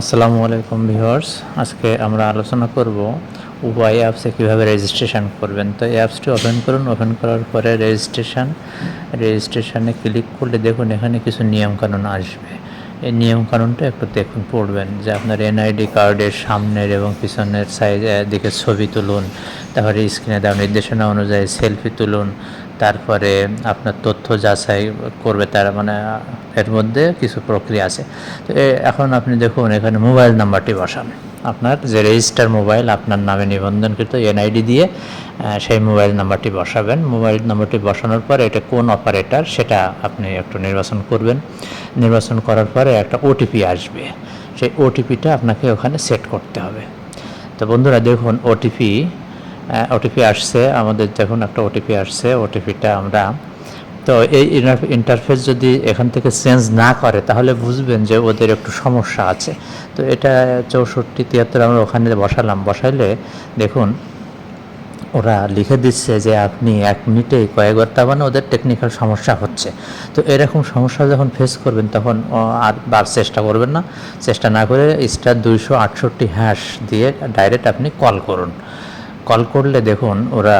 আসসালামু আলাইকুম ভিউয়ার্স। আজকে আমরা আলোচনা করব উবাই অ্যাপসে কীভাবে রেজিস্ট্রেশন করবেন। তো এই অ্যাপসটি ওপেন করুন। ওপেন করার পরে রেজিস্ট্রেশন রেজিস্ট্রেশনে ক্লিক করলে দেখুন এখানে কিছু নিয়মকানুন আসবে। এই নিয়মকানুনটা একটু দেখুন, পড়বেন যে আপনার এনআইডি কার্ডের সামনের এবং পিছনের সাইজ দিকে ছবি তুলুন, তারপরে স্ক্রিনে দেওয়া নির্দেশনা অনুযায়ী সেলফি তুলুন তারপরে আপনার তথ্য যাচাই করবে তার মানে এর মধ্যে কিছু প্রক্রিয়া আছে। তো এখন আপনি দেখুন, এখানে মোবাইল নাম্বারটি বসান। আপনার যে রেজিস্টার মোবাইল, আপনার নামে নিবন্ধনকৃত এনআইডি দিয়ে সেই মোবাইল নাম্বারটি বসাবেন। মোবাইল নাম্বারটি বসানোর পরে এটা কোন অপারেটর, সেটা আপনি একটু নির্বাচন করবেন। নির্বাচন করার পরে একটা ওটিপি আসবে। সেই ওটিপিটা আপনাকে ওখানে সেট করতে হবে। তো বন্ধুরা, দেখুন ওটিপি ওটিপি আসছে, আমাদের দেখুন একটা ওটিপি আসছে ওটিপিটা আমরা। তো এই ইন্টারফেস যদি এখান থেকে চেঞ্জ না করে, তাহলে বুঝবেন যে ওদের একটু সমস্যা আছে। তো এটা চৌষট্টি, তিয়াত্তর আমরা ওখানে বসালাম, বসাইলে দেখুন, ওরা লিখে দিচ্ছে যে আপনি এক মিনিটে কয়েকবার, তার মানে ওদের টেকনিক্যাল সমস্যা হচ্ছে। তো এরকম সমস্যা যখন ফেস করবেন, তখন আর বার চেষ্টা করবেন না। চেষ্টা না করে স্টার দুইশো আটষট্টি হ্যাশ দিয়ে ডাইরেক্ট আপনি কল করুন। কল করলে দেখুন ওরা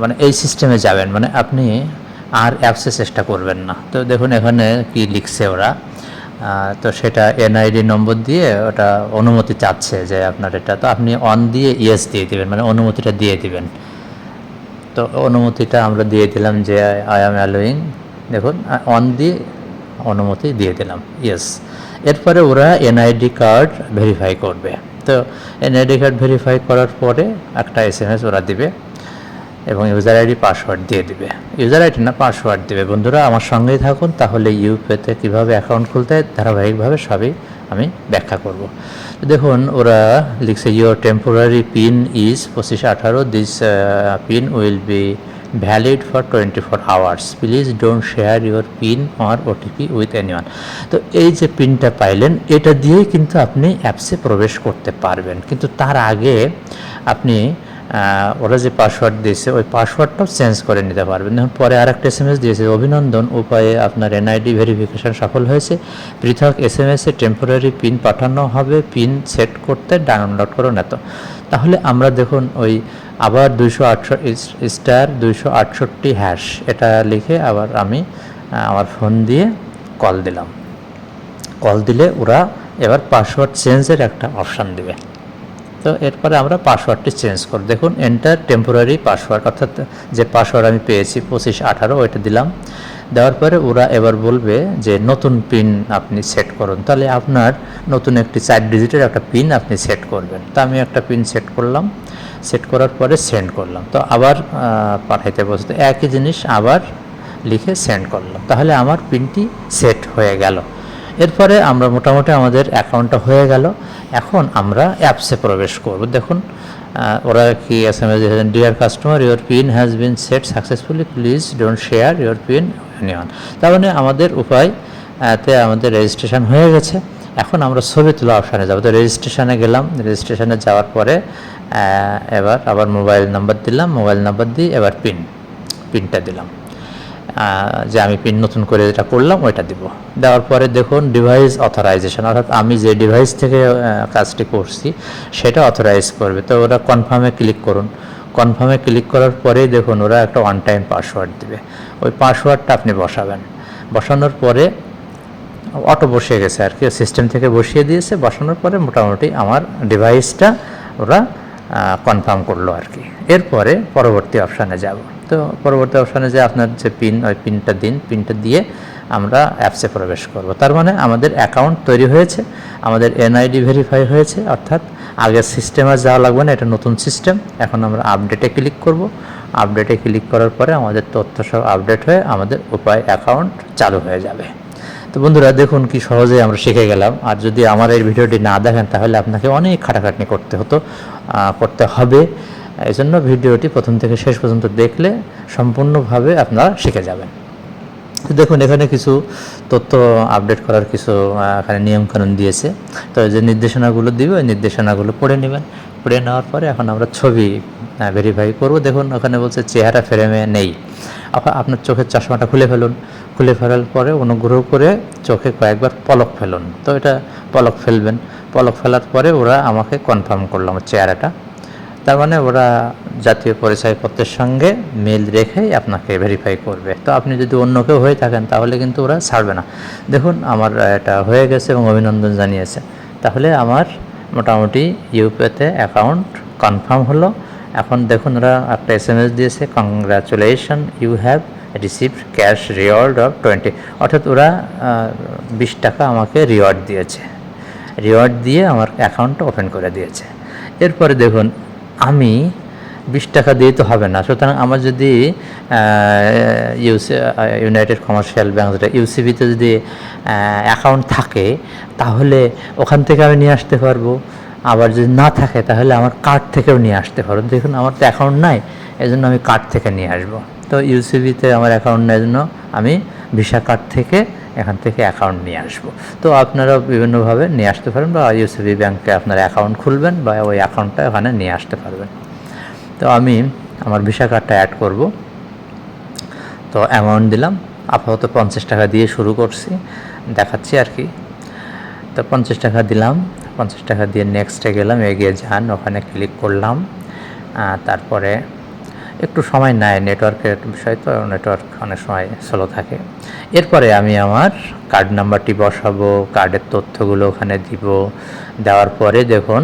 মানে এই সিস্টেমে যাবেন মানে আপনি আর অ্যাপসে চেষ্টা করবেন না। তো দেখুন এখানে কি লিখছে ওরা তো সেটা এনআইডি নম্বর দিয়ে ওটা অনুমতি চাচ্ছে যে আপনার এটা, তো আপনি অন দিয়ে ইয়েস দিয়ে দিবেন মানে অনুমতিটা দিয়ে দিবেন। তো অনুমতিটা আমরা দিয়ে দিলাম যে আই এম অ্যালোয়িং দেখুন অন দিয়ে অনুমতি দিয়ে দিলাম ইয়েস এরপরে ওরা এনআইডি কার্ড ভেরিফাই করবে। তো এনআইডি কার্ড ভেরিফাই করার পরে একটা এস এম এস ওরা দিবে এবং ইউজার আইডি পাসওয়ার্ড দিয়ে দিবে। ইউজার আইডি না পাসওয়ার্ড দিবে। বন্ধুরা, আমার সঙ্গেই থাকুন, তাহলে ইউপেতে কীভাবে অ্যাকাউন্ট খুলতে হয়, ধারাবাহিকভাবে সবই আমি ব্যাখ্যা করব। দেখুন, ওরা লিখছে ইউর টেম্পোরারি পিন ইজ পঁচিশ আঠারো this PIN will be valid for twenty four hours please don't share your PIN or OTP with anyone তো এই যে পিনটা পাইলেন, এটা দিয়েই কিন্তু আপনি অ্যাপসে প্রবেশ করতে পারবেন। কিন্তু তার আগে আপনি ওরা যে পাসওয়ার্ড দিয়েছে, ওই পাসওয়ার্ডটাও চেঞ্জ করে নিতে পারবেন দেখুন, পরে আর একটা এস এম এস দিয়েছে, অভিনন্দন, উপায়ে আপনার এনআইডি ভেরিফিকেশন সফল হয়েছে। পৃথক এস এম এসে টেম্পোরারি পিন পাঠানো হবে পিন সেট করতে ডাউনলোড করুন এত তাহলে আমরা দেখুন, ওই আবার দুইশো আটশো স্টার দুইশো আটষট্টি হ্যাশ এটা লিখে আবার আমি আমার ফোন দিয়ে কল দিলাম। কল দিলে ওরা এবার পাসওয়ার্ড চেঞ্জের একটা অপশান দিবে। তো এরপরে আমরা পাসওয়ার্ডটি চেঞ্জ করব দেখুন এন্টার টেম্পোরারি পাসওয়ার্ড অর্থাৎ যে পাসওয়ার্ড আমি পেয়েছি পঁচিশ আঠারো, ওইটা দিলাম। দেওয়ার পরে ওরা এবার বলবে যে নতুন পিন আপনি সেট করুন। তাহলে আপনার নতুন একটি চার ডিজিটের একটা পিন আপনি সেট করবেন। তো আমি একটা পিন সেট করলাম। সেট করার পরে সেন্ড করলাম। তো আবার পাঠাইতে বসতে একই জিনিস আবার লিখে সেন্ড করলাম। তাহলে আমার পিনটি সেট হয়ে গেল। এরপরে আমরা মোটামুটি আমাদের অ্যাকাউন্টটা হয়ে গেল। এখন আমরা অ্যাপসে প্রবেশ করব। দেখুন ওরা কি এস এম এস দিয়েছেন dear customer your PIN has been set successfully please don't share your PIN anyone তার মানে আমাদের উপায় তে আমাদের রেজিস্ট্রেশন হয়ে গেছে। এখন আমরা ছবি তোলা অপশানে যাব। তো রেজিস্ট্রেশনে গেলাম। রেজিস্ট্রেশনে যাওয়ার পরে এবার আবার মোবাইল নাম্বার দিলাম। মোবাইল নাম্বার দিয়ে এবার পিন পিনটা দিলাম। যে আমি পিন নতুন করে যেটা করলাম, ওইটা দিব। দেওয়ার পরে দেখুন ডিভাইস অথরাইজেশন অর্থাৎ আমি যে ডিভাইস থেকে কাজটি করছি, সেটা অথরাইজ করবে। তো ওরা কনফার্মে ক্লিক করুন। কনফার্মে ক্লিক করার পরেই দেখুন, ওরা একটা ওয়ান টাইম পাসওয়ার্ড দেবে। ওই পাসওয়ার্ডটা আপনি বসাবেন। বসানোর পরে অটো বসিয়ে গেছে আর কি সিস্টেম থেকে বসিয়ে দিয়েছে। বসানোর পরে মোটামুটি আমার ডিভাইসটা ওরা কনফার্ম করল আর কি। এরপরে পরবর্তী অপশানে যাব। তো পরবর্তী অপশানে যে আপনার যে পিন ওই পিনটা দিন। পিনটা দিয়ে আমরা অ্যাপসে প্রবেশ করব। তার মানে আমাদের অ্যাকাউন্ট তৈরি হয়েছে, আমাদের এনআইডি ভেরিফাই হয়েছে, অর্থাৎ আগের সিস্টেম আর যাওয়া লাগবে না, এটা নতুন সিস্টেম এখন আমরা আপডেটে ক্লিক করব। আপডেটে ক্লিক করার পরে আমাদের তথ্য সব আপডেট হয়ে আমাদের উপায় অ্যাকাউন্ট চালু হয়ে যাবে। তো বন্ধুরা, দেখুন কি সহজে আমরা শিখে গেলাম। আর যদি আমার এই ভিডিওটি না দেখেন, তাহলে আপনাকে অনেক খাটাখাটনি করতে হতো করতে হবে। এই জন্য ভিডিওটি প্রথম থেকে শেষ পর্যন্ত দেখলে সম্পূর্ণভাবে আপনারা শিখে যাবেন। তো দেখুন, এখানে কিছু তথ্য আপডেট করার কিছু এখানে নিয়মকানুন দিয়েছে। তো যে নির্দেশনাগুলো দিবে ওই নির্দেশনাগুলো পড়ে নেবেন। পড়ে নেওয়ার পরে এখন আমরা ছবি ভেরিফাই করব। দেখুন, ওখানে বলছে, চেহারা ফ্রেমে নেই। আপনার চোখের চশমাটা খুলে ফেলুন। খুলে ফেলার পরে অনুগ্রহ করে চোখে কয়েকবার পলক ফেলুন। তো এটা পলক ফেলবেন। পলক ফেলার পরে ওরা আমাকে কনফার্ম করল আমার চেহারাটা। তার মানে ওরা জাতীয় পরিচয়পত্রের সঙ্গে মিল রেখেই আপনাকে ভেরিফাই করবে। তো আপনি যদি অন্য কেউ হয়ে থাকেন, তাহলে কিন্তু ওরা ছাড়বে না। দেখুন, আমার এটা হয়ে গেছে এবং অভিনন্দন জানিয়েছে। তাহলে আমার মোটামুটি ইউপিতে অ্যাকাউন্ট কনফার্ম হলো। এখন দেখুন ওরা একটা এস এম এস দিয়েছে congratulation you have received cash reward of twenty অর্থাৎ ওরা বিশ টাকা আমাকে রিওয়ার্ড দিয়েছে। রিওয়ার্ড দিয়ে আমার অ্যাকাউন্টটা ওপেন করে দিয়েছে। এরপরে দেখুন, আমি বিশ টাকা দিয়ে তো হবে না। সুতরাং আমার যদি ইউসি ইউনাইটেড কমার্শিয়াল ব্যাঙ্ক যেটা ইউসিবিতে যদি অ্যাকাউন্ট থাকে, তাহলে ওখান থেকে আমি নিয়ে আসতে পারব। আবার যদি না থাকে, তাহলে আমার কার্ড থেকেও নিয়ে আসতে পারব দেখুন, আমার তো অ্যাকাউন্ট নাই এই জন্য আমি কার্ড থেকে নিয়ে আসব। তো ইউসিবিতে আমার অ্যাকাউন্ট নেই জন্য আমি ভিসা কার্ড থেকে এখান থেকে অ্যাকাউন্ট নিয়ে আসব। তো আপনারা বিভিন্নভাবে নিয়ে আসতে পারেন বা ইউসিবি ব্যাংকে আপনার অ্যাকাউন্ট খুলবেন বা ওই অ্যাকাউন্টটা ওখানে নিয়ে আসতে পারবেন। তো আমি আমার ভিসা কার্ডটা অ্যাড করব। তো অ্যামাউন্ট দিলাম, আপাতত পঞ্চাশ টাকা দিয়ে শুরু করছি, দেখাচ্ছি আর কি। তো পঞ্চাশ টাকা দিলাম পঞ্চাশ টাকা দিয়ে নেক্সটে গেলাম, এগিয়ে যান, ওখানে ক্লিক করলাম। তারপরে একটু সময় নেয় নেটওয়ার্কের বিষয় তো নেটওয়ার্ক অনেক সময় স্লো থাকে। এরপরে আমি আমার কার্ড নাম্বারটি বসাবো কার্ডের তথ্যগুলো ওখানে দিব। দেওয়ার পরে দেখুন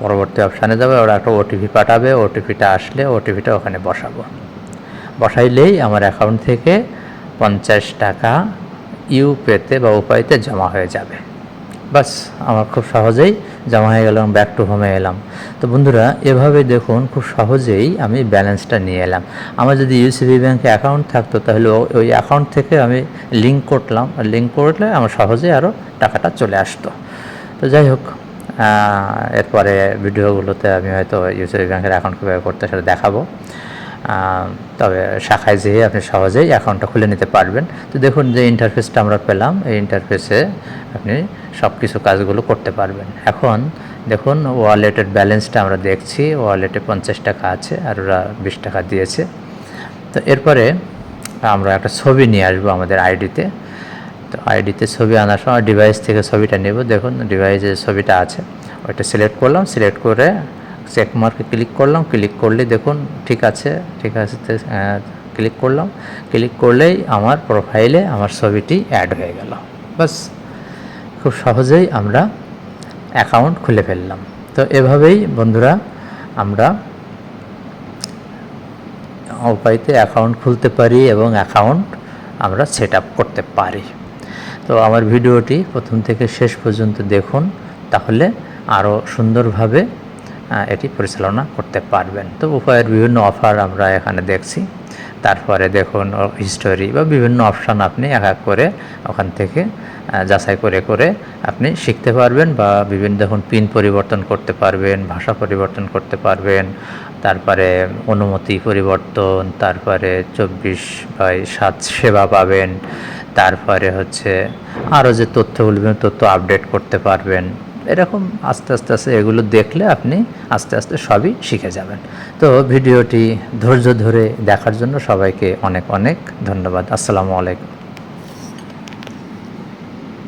পরবর্তী অপশানে যাবে, ওরা একটা ওটিপি পাঠাবে ওটিপিটা আসলে ওটিপিটা ওখানে বসাবো। বসাইলেই আমার অ্যাকাউন্ট থেকে পঞ্চাশ টাকা ইউ পেতে বা উপায়তে জমা হয়ে যাবে। বাস, আমার খুব সহজেই জমা হয়ে গেলাম ব্যাক টু হোমে এলাম। তো বন্ধুরা এভাবে দেখুন, খুব সহজেই আমি ব্যালেন্সটা নিয়ে এলাম। আমার যদি ইউসিবি ব্যাংকে অ্যাকাউন্ট থাকতো, তাহলে ওই অ্যাকাউন্ট থেকে আমি লিঙ্ক করলাম। আর লিঙ্ক করলে আমার সহজেই আরও টাকাটা চলে আসতো। তো যাই হোক এরপরে ভিডিওগুলোতে আমি হয়তো ইউসিবি ব্যাংকের অ্যাকাউন্ট কীভাবে করতে সেটা দেখাবো। তবে শাখায় যেয়ে আপনি সহজেই অ্যাকাউন্টটা খুলে নিতে পারবেন। তো দেখুন যে ইন্টারফেসটা আমরা পেলাম, এই ইন্টারফেসে আপনি সব কিছু কাজগুলো করতে পারবেন। এখন দেখুন ওয়ালেটের ব্যালেন্সটা আমরা দেখছি ওয়ালেটে পঞ্চাশ টাকা আছে আর ওরা বিশ টাকা দিয়েছে। তো এরপরে আমরা একটা ছবি নিয়ে আসব আমাদের আইডিতে তো আইডিতে ছবি আনার সময় ডিভাইস থেকে ছবিটা নেব। দেখুন ডিভাইসে ছবিটা আছে, ওইটা সিলেক্ট করলাম। সিলেক্ট করে চেক মার্কে ক্লিক করলাম ক্লিক করলে দেখুন ঠিক আছে ঠিক আছে ক্লিক করলাম ক্লিক করলেই আমার প্রোফাইলে আমার ছবিটি অ্যাড হয়ে গেল। বাস খুব সহজেই আমরা অ্যাকাউন্ট খুলে ফেললাম। তো এভাবেই বন্ধুরা আমরা উপায়তে অ্যাকাউন্ট খুলতে পারি এবং অ্যাকাউন্ট আমরা সেট করতে পারি। তো আমার ভিডিওটি প্রথম থেকে শেষ পর্যন্ত দেখুন, তাহলে আরও সুন্দরভাবে এটি পরিচালনা করতে পারবেন। তো উপায়ের বিভিন্ন অফার আমরা এখানে দেখছি। তারপরে দেখুন হিস্টোরি বা বিভিন্ন অপশান আপনি এক এক করে ওখান থেকে যাচাই করে করে আপনি শিখতে পারবেন বা বিভিন্ন দেখুন পিন পরিবর্তন করতে পারবেন, ভাষা পরিবর্তন করতে পারবেন, তারপরে অনুমতি পরিবর্তন, তারপরে চব্বিশ বাই সাত সেবা পাবেন, তারপরে হচ্ছে আরও যে তথ্যগুলো তথ্য আপডেট করতে পারবেন। এরকম আস্তে আস্তে আস্তে এগুলো দেখলে আপনি আস্তে আস্তে সবই শিখে যাবেন। তো ভিডিওটি ধৈর্য ধরে দেখার জন্য সবাইকে অনেক অনেক ধন্যবাদ। আসসালামু আলাইকুম।